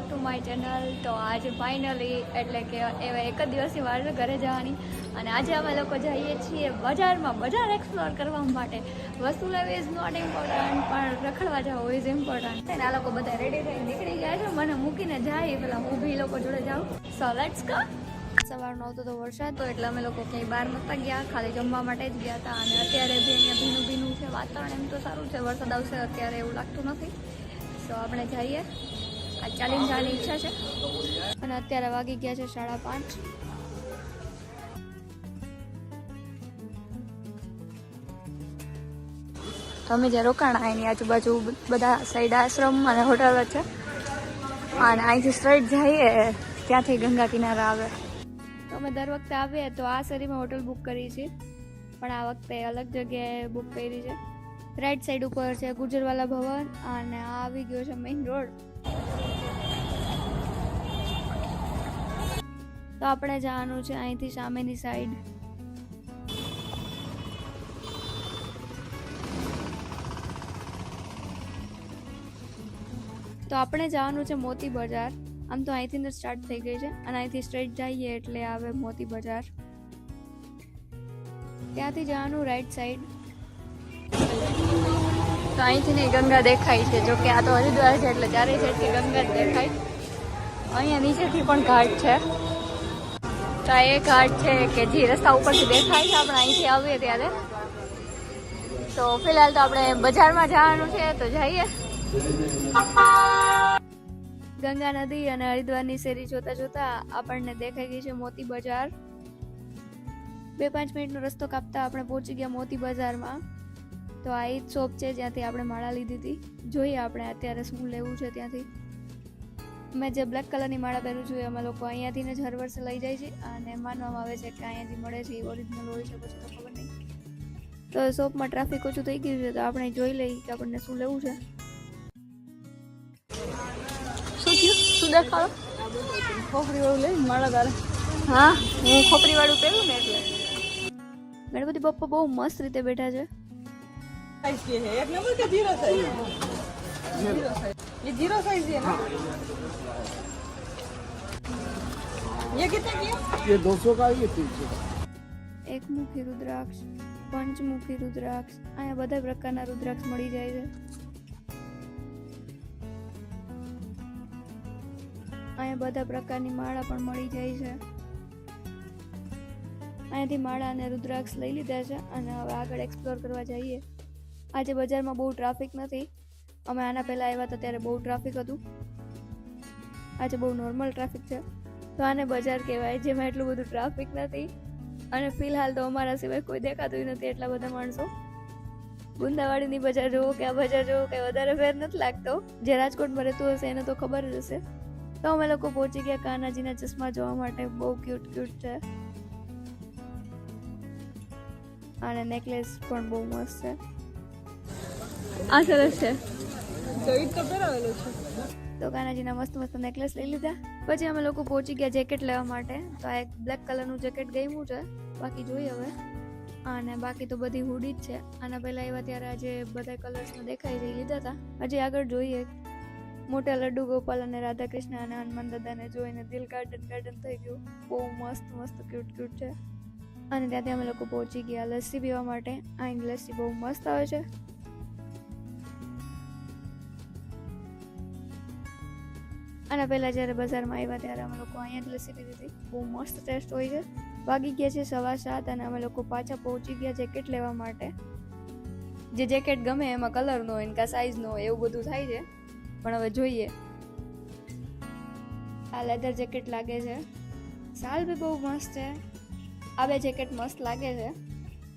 Back to my channel તો આજે finally એટલે કે એવા એક જ દિવસની વાર ઘરે જવાની. અને આજે અમે લોકો જઈએ છીએ બજારમાં, બજાર એક્સપ્લોર કરવા માટે. વસ્તુ લેવી ઇઝ નોટ ઇમ્પોર્ટન્ટ પણ રખડવા જવું ઇઝ ઇમ્પોર્ટન્ટ અને આ લોકો બધા રેડી થઈને નીકળી ગયા છે. મને મૂકીને જાય, પેલા હું બી લોકો જોડે જાઉં. સો લેટ્સ ગો સવારનો આવતો તો વરસાદ તો એટલે અમે લોકો ક્યાંય બહાર નહોતા ગયા. ખાલી જમવા માટે જ ગયા હતા. અને અત્યારે બી અહીંયા ભીનું ભીનું છે, વાતાવરણ એમ તો સારું છે. વરસાદ આવશે અત્યારે એવું લાગતું નથી. તો આપણે જઈએ. આ ચાલીને જવાની ઈચ્છા છે. અને અત્યારે વાગી ગયા છે સાડા પાંચ. તમે જે રોકાણા એની આજુબાજુ બધા સાઈડ આશ્રમ અને હોટલ છે. અને અહીંથી સ્ટ્રેટ જઈએ ત્યાંથી ગંગા કિનારા આવે. તો અમે દર વખતે આવીએ તો આ શેરીમાં હોટલ બુક કરી છે. પણ આ વખતે અલગ જગ્યાએ બુક કરી છે. રાઈટ સાઈડ ઉપર છે ગુજરવાલા ભવન અને આ આવી ગયો છે મેઇન રોડ તો આપણે જવાનું છે અહીંથી સામેની સાઈડ તો આપણે જવાનું છે મોતી બજાર. આમ તો અહીંથી અંદર સ્ટાર્ટ થઈ ગઈ છે. અને અહીંથી સ્ટ્રેટ જઈએ એટલે આવે મોતી બજાર. ત્યાંથી જવાનું રાઈટ સાઈડ તો અહીંથી ગંગા દેખાય છે. જો કે આ તો હરિદ્વાર છે એટલે ચારે સાઈડથી ગંગા જ દેખાય. અહીંયા નીચેથી પણ ઘાટ છે. તો આ એ ઘાટ છે કે જે રસ્તા ઉપરથી દેખાય છે, આપણે અહીંથી આવીએ ત્યારે. તો ફિલહાલ તો આપણે બજારમાં જવાનું છે, તો જઈએ. ગંગા નદી અને હરિદ્વારની શેરી જોતા જોતા આપણને દેખાઈ ગઈ છે મોતી બજાર. બે પાંચ મિનિટનો રસ્તો કાપતા આપણે પહોંચી ગયા મોતી બજારમાં. તો આ એ જ શોપ છે જ્યાંથી આપણે માળા લીધી હતી. જોઈએ આપણે અત્યારે શું લેવું છે ત્યાંથી. મેં જે બ્લેક કલરની માળા પહેરું છું એ અમે લોકો અહીંયાથી જ હર વર્ષે લઈ જાય છે અને માનવામાં આવે છે કે અહીંયાથી મળે છે એ ઓરિજિનલ હોય છે પછી તો ખબર નહીં. તો શોપમાં ટ્રાફિક ઓછું થઈ ગયું છે તો આપણે જોઈ લઈએ કે આપણને શું લેવું છે. શું થયું? શું દેખાડો? ખોપરી વાળું માળા હા હું ખોપરી વાળું પહેરું ને એટલે. ગણપતિ બાપ્પા બહુ મસ્ત રીતે બેઠા છે. એક નંબર કે જીરો સાઈઝ જીરો સાઈઝ ये जीरो साइज है ना ये कितने की है? ये 200 का है ये 300 એક મુખી રુદ્રાક્ષ પંચમુખી રુદ્રાક્ષ અહીંયા બધા પ્રકારના રુદ્રાક્ષ મળી જાય છે અહીંયા બધા પ્રકારની માળા પણ મળી જાય છે અહીંયાથી માળા અને રુદ્રાક્ષ લઈ લીધા છે અને હવે આગળ એક્સપ્લોર કરવા જઈએ આજે બજારમાં બહુ ટ્રાફિક નથી અમે આના પહેલાં આવ્યા હતા ત્યારે બહુ ટ્રાફિક હતું. આજે બહુ નોર્મલ ટ્રાફિક છે. તો આને બજાર કહેવાય, જેમાં એટલું બધું ટ્રાફિક નથી. અને ફિલહાલ તો અમારા સિવાય કોઈ દેખાતું નથી એટલા બધા માણસો. બુંદાવાડીની બજાર જોવો કે આ બજાર જોવો કે વધારે ફેર નથી લાગતો. જે રાજકોટમાં રહેતું હશે એને તો ખબર જ હશે. તો અમે લોકો પહોંચી ગયા કાનાજીના ચશ્મા જોવા માટે. બહુ ક્યુટ ક્યુટ છે. અને નેકલેસ પણ બહુ મસ્ત છે. આ સરસ છે. તો પહેરાવેલો છે. કાનાજીના મસ્ત મસ્ત નેકલેસ લઈ લીધા. પછી અમે લોકો પહોંચી ગયા જેકેટ લેવા માટે. તો આ એક બ્લેક કલરનું જેકેટ ગમ્યું છે. બાકી જોઈએ હવે. અને બાકી તો બધી હુડી જ છે. આના પહેલાં એવા ત્યારે આજે બધા કલર્સમાં દેખાઈ રહી લીધા હતા. હજી આગળ જોઈએ મોટા લડ્ડુ ગોપાલ અને રાધાકૃષ્ણ અને હનુમાન દાદાને જોઈને દિલ ગાર્ડન ગાર્ડન થઈ ગયું. બહુ મસ્ત મસ્ત ક્યુટ ક્યુટ છે. અને ત્યાંથી અમે લોકો પહોંચી ગયા લસ્સી પીવા માટે. અહીં લસ્સી બહુ મસ્ત આવે છે. અને પહેલાં જ્યારે બજારમાં આવ્યા ત્યારે અમે લોકો અહીંયા જ લસ્સી પીધી હતી. બહુ મસ્ત ટેસ્ટ હોય છે. વાગી ગયા છે સવા સાત અને અમે લોકો પાછા પહોંચી ગયા જેકેટ લેવા માટે. જે જેકેટ ગમે એમાં કલરનો હોય કાં સાઇઝનો હોય એવું બધું થાય છે. પણ હવે જોઈએ. આ લેધર જેકેટ લાગે છે. સાલ બી બહુ મસ્ત છે. આ બે જેકેટ મસ્ત લાગે છે.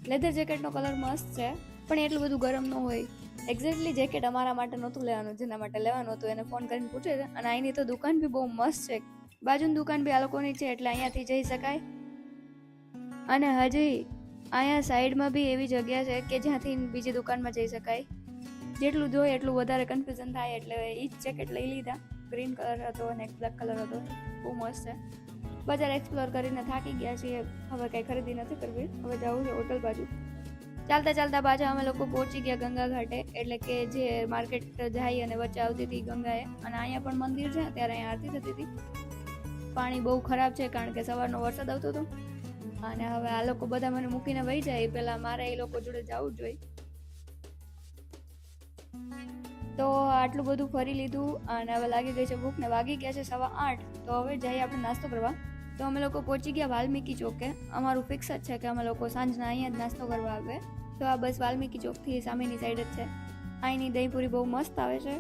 લેધર જેકેટનો કલર મસ્ત છે. પણ એટલું બધું ગરમ ન હોય. એક્ઝેક્ટલી જેકેટ અમારા માટે નહોતું લેવાનું, જેના માટે લેવાનું હતું, એને ફોન કરીને પૂછે છે. અને અહીંની તો દુકાન બી બહુ મસ્ત છે. બાજુની દુકાન બી આ લોકોની છે, એટલે અહીંયાથી જઈ શકાય. અને હજી અહીંયા સાઈડમાં બી એવી જગ્યા છે કે જ્યાંથી બીજી દુકાનમાં જઈ શકાય. જેટલું જોઈએ એટલું વધારે કન્ફ્યુઝન થાય, એટલે એ જ જેકેટ લઈ લીધા. ગ્રીન કલર હતો અને એક બ્લેક કલર હતો. બહુ મસ્ત છે. બજાર એક્સપ્લોર કરીને થાકી ગયા છીએ. હવે કંઈ ખરીદી નથી કરવી. હવે જવું છે હોટલ બાજુ. ચાલતા ચાલતા પાછા અમે લોકો પહોંચી ગયા ગંગા ઘાટે. એટલે કે જે માર્કેટ જાય અને વચ્ચે આવતી હતી ગંગાએ. અને અહીંયા પણ મંદિર છે, ત્યારે અહીંયા આરતી થતી હતી. પાણી બહુ ખરાબ છે, કારણ કે સવારનો વરસાદ આવતો હતો. અને હવે આ લોકો બધા મને મૂકીને વહી જાય. પહેલાં મારે એ લોકો જોડે જવું જ જોઈએ તો આટલું બધું ફરી લીધું. અને હવે લાગી ગઈ છે ભૂખ ને વાગી ગયા છે સવા આઠ. તો હવે જઈએ આપણે નાસ્તો કરવા. તો અમે લોકો પહોંચી ગયા વાલ્મીકી ચોકે. અમારું ફિક્સ જ છે કે અમે લોકો સાંજના અહીંયા જ નાસ્તો કરવા આવે. તો આ બસ વાલ્મીકી ચોકથી સામેની સાઈડ જ છે. અહીંની દહીંપુરી બહુ મસ્ત આવે છે.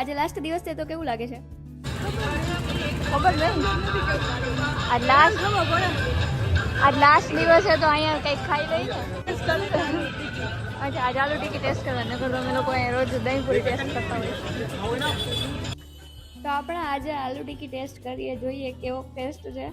આજે લાસ્ટ દિવસ છે તો કેવું લાગે છે? ખબર નહીં લાસ્ટ આજ લાસ્ટ દિવસ છે તો અહીંયા કંઈક ખાઈ લઈએ અચ્છા, આજ આલુ ટીકી ટેસ્ટ કરવા, નકર અમે લોકો અહીંયા રોજ દહીંપુરી ટેસ્ટ કરતા હોઈએ. તો આપણે આજે આલુ ટીકી ટેસ્ટ કરીએ, જોઈએ કેવો ટેસ્ટ છે.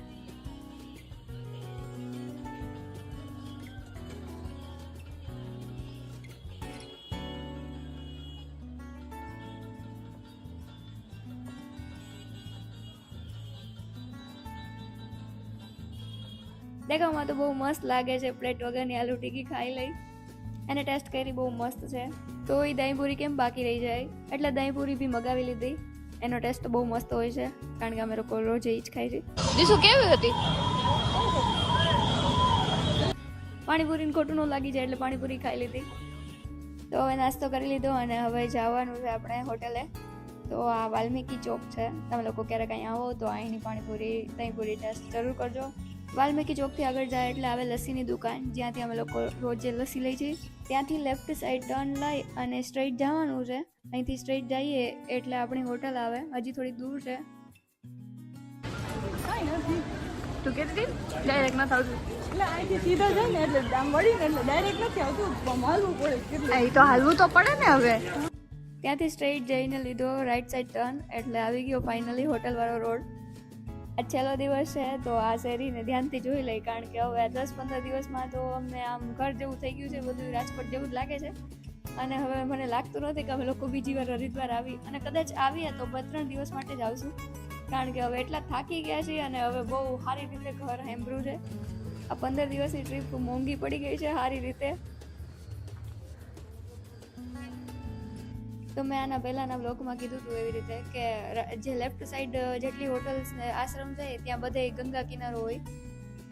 દેખાવમાં તો બહુ મસ્ત લાગે છે પ્લેટ વગરની આલુ ટીકી ખાઈ લઈ. એને ટેસ્ટ કરી બહુ મસ્ત છે. તો એ દહીંપુરી કેમ બાકી રહી જાય? એટલે દહીંપુરી બી મગાવી લીધી. એનો ટેસ્ટ બહુ મસ્ત હોય છે કારણ કે અમે લોકો રોજ એ જ ખાઈ છે. દીસુ કેવી હતી? પાણીપુરીને ખોટું ન લાગી જાય એટલે પાણીપુરી ખાઈ લીધી. તો હવે નાસ્તો કરી લીધો અને હવે જવાનું છે આપણે હોટેલે. તો આ વાલ્મીકી ચોક છે. તમે લોકો ક્યારેક અહીં આવો તો અહીંની પાણીપુરી દહીંપુરી ટેસ્ટ જરૂર કરજો. વાલ્મીકી ચોકથી આગળ જાય એટલે આવે લસ્સીની દુકાન. જ્યાંથી અમે લોકો રોજે લસ્સી લઈ જઈએ ત્યાંથી લેફ્ટ સાઈડ ટર્ન લઈ અને સ્ટ્રેટ જવાનું છે. અહીંથી સ્ટ્રેઇટ જઈએ એટલે આપણી હોટલ આવે. હજી થોડી દૂર છે. કાંઈ નથી. તું ડાયરેક્ટ ન થતું એટલે અહીંથી સીધા જાય ને એટલે આમ વળીને એટલે ડાયરેક્ટ નથી આવતું. હાલવું પડે તો હાલવું તો પડે ને હવે. ત્યાંથી સ્ટ્રેઇટ જઈને લીધો રાઈટ સાઈડ ટર્ન એટલે આવી ગયો ફાઇનલી હોટલવાળો રોડ આ છેલ્લો દિવસ છે, તો આ શેરીને ધ્યાનથી જોઈ લઈ, કારણ કે હવે દસ પંદર દિવસમાં તો અમને આમ ઘર જેવું થઈ ગયું છે બધું રાજકોટ જેવું જ લાગે છે. અને હવે મને લાગતું નથી કે અમે લોકો બીજી વાર હરિદ્વાર આવી, અને કદાચ આવીએ તો બે ત્રણ દિવસ માટે જ આવશું. કારણ કે હવે એટલા થાકી ગયા છીએ અને હવે બહુ સારી રીતે ઘર હેમ્બ્રુ છે. આ પંદર દિવસની ટ્રીપ મોંઘી પડી ગઈ છે સારી રીતે. તો મેં આના પહેલાંના બ્લોગમાં કીધું હતું એવી રીતે કે જે લેફ્ટ સાઈડ જેટલી હોટલ્સ ને આશ્રમ છે ત્યાં બધે ગંગા કિનારો હોય.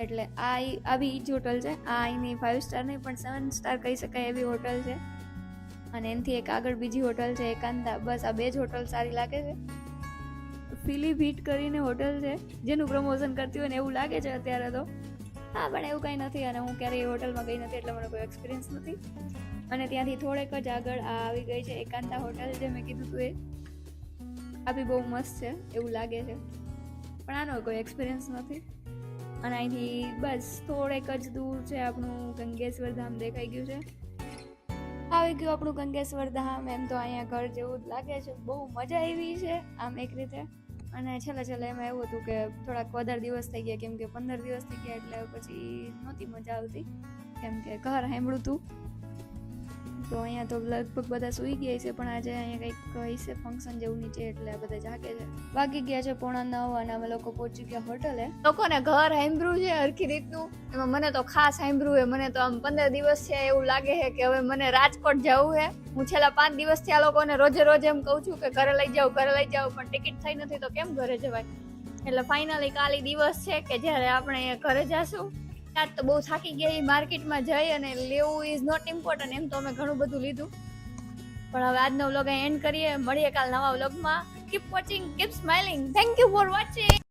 એટલે આ આવી ઈ જ હોટલ છે. આ અહીંની ફાઇવ સ્ટાર નહીં, પણ સેવન સ્ટાર કહી શકાય એવી હોટલ છે. અને એનાથી એક આગળ બીજી હોટલ છે, એકાંતા. બસ આ બે જ હોટલ સારી લાગે છે. ફિલી ભીટ કરીને હોટલ છે, જેનું પ્રમોશન કરતી હોય ને એવું લાગે છે અત્યારે તો. હા, પણ એવું કંઈ નથી અને હું ક્યારેય હોટલમાં ગઈ નથી એટલે મને કોઈ એક્સપિરિયન્સ નથી. અને ત્યાંથી થોડેક જ આગળ આ આવી ગઈ છે એકાંતા હોટલ જે મેં કીધું હતું એ. આ બી બહુ મસ્ત છે, એવું લાગે છે. પણ આનો કોઈ એક્સપિરિયન્સ નથી. અને અહીંથી બસ થોડેક જ દૂર છે આપણું ગંગેશ્વર ધામ દેખાઈ ગયું છે. આવી ગયું આપણું ગંગેશ્વર ધામ, એમ તો અહીંયા ઘર જેવું જ લાગે છે. બહુ મજા આવી છે આમ એક રીતે. અને છેલ્લે છેલ્લે એમાં એવું હતું કે થોડાક વધારે દિવસ થઈ ગયા, કેમ કે પંદર દિવસ થઈ ગયા એટલે પછી નહોતી મજા આવતી. કેમ કે ઘર સાંભળ્યું હતું તો અહીંયા તો લગભગ બધા સૂઈ ગયા છે, પણ આજે અહીંયા કંઈક હશે ફંક્શન જેવું નીચે એટલે બધા જાગે છે. વાગી ગયા છે પોણા નવ અને અમે લોકો પહોંચી ગયા હોટલે લોકોને ઘર સાંભળ્યું છે હરખી રીતનું. એમાં મને તો ખાસ સાંભળ્યું છે, મને તો આમ પંદર દિવસ છે એવું લાગે છે કે હવે મને રાજકોટ જવું છે. હું છેલ્લા પાંચ દિવસથી આ લોકોને રોજે રોજ એમ કહું છું કે ઘરે લઈ જાઓ, ઘરે લઈ જાઓ, પણ ટિકિટ થઈ નથી તો કેમ ઘરે જવાય? એટલે ફાઇનલી કાલે દિવસ છે કે જ્યારે આપણે ઘરે જાશું. આજ તો બહુ થાકી ગયા માર્કેટમાં જઈ અને લેવું ઇઝ નોટ ઇમ્પોર્ટન્ટ એમ તો અમે ઘણું બધું લીધું. પણ હવે આજનો વ્લોગ એન્ડ કરીએ. મળીએ કાલ નવા વ્લોગમાં keep watching keep smiling thank you for watching